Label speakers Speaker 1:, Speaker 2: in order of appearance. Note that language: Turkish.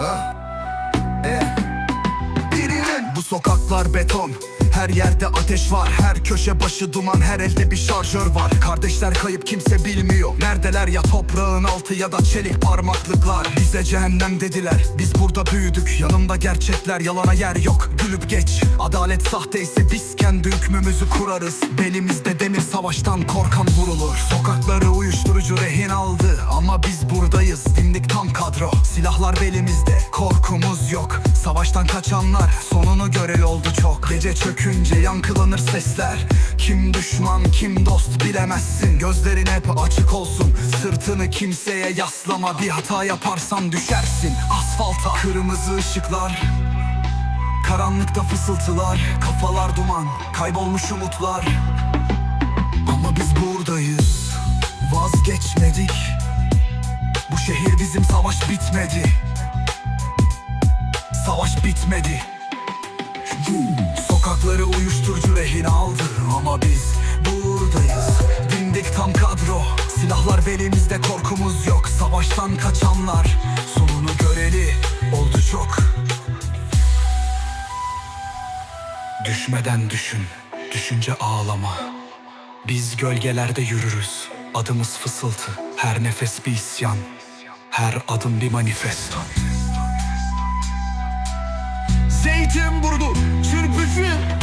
Speaker 1: E? Bu sokaklar beton. Her yerde ateş var. Her köşe başı duman. Her elde bir şarjör var. Kardeşler kayıp kimse bilmiyor. Neredeler? Ya toprağın altı ya da çelik parmaklıklar. Bize cehennem dediler. Biz burada büyüdük. Yanımda gerçekler. Yalana yer yok. Gülüp geç. Adalet sahteyse biz kendi hükmümüzü kurarız. Belimizde demir savaştan korkan vurulur. Sokakları uyuşturucu rehin aldı. Ama biz buradayız Dimdik tam kadro. Silahlar belimizde Korkumuz yok. Savaştan kaçanlar sonunu göreli oldu çok. Gece çökünce yankılanır sesler. Kim düşman kim dost bilemezsin. Gözlerin hep açık olsun. Sırtını kimseye yaslama. Bir hata yaparsan düşersin Asfalta. Kırmızı ışıklar Karanlıkta fısıltılar. Kafalar duman Kaybolmuş umutlar. Ama biz buradayız. Vazgeçmedik bizim savaş bitmedi. Savaş bitmedi. Sokakları uyuşturucu rehin aldı Ama biz buradayız. Dimdik tam kadro. Silahlar belimizde korkumuz yok. Savaştan kaçanlar Sonunu göreli oldu çok. Düşmeden düşün Düşünce ağlama. Biz gölgelerde yürürüz. Adımız fısıltı Her nefes bir isyan Her adım bir manifesto. Zeytinburnu Çırpıcı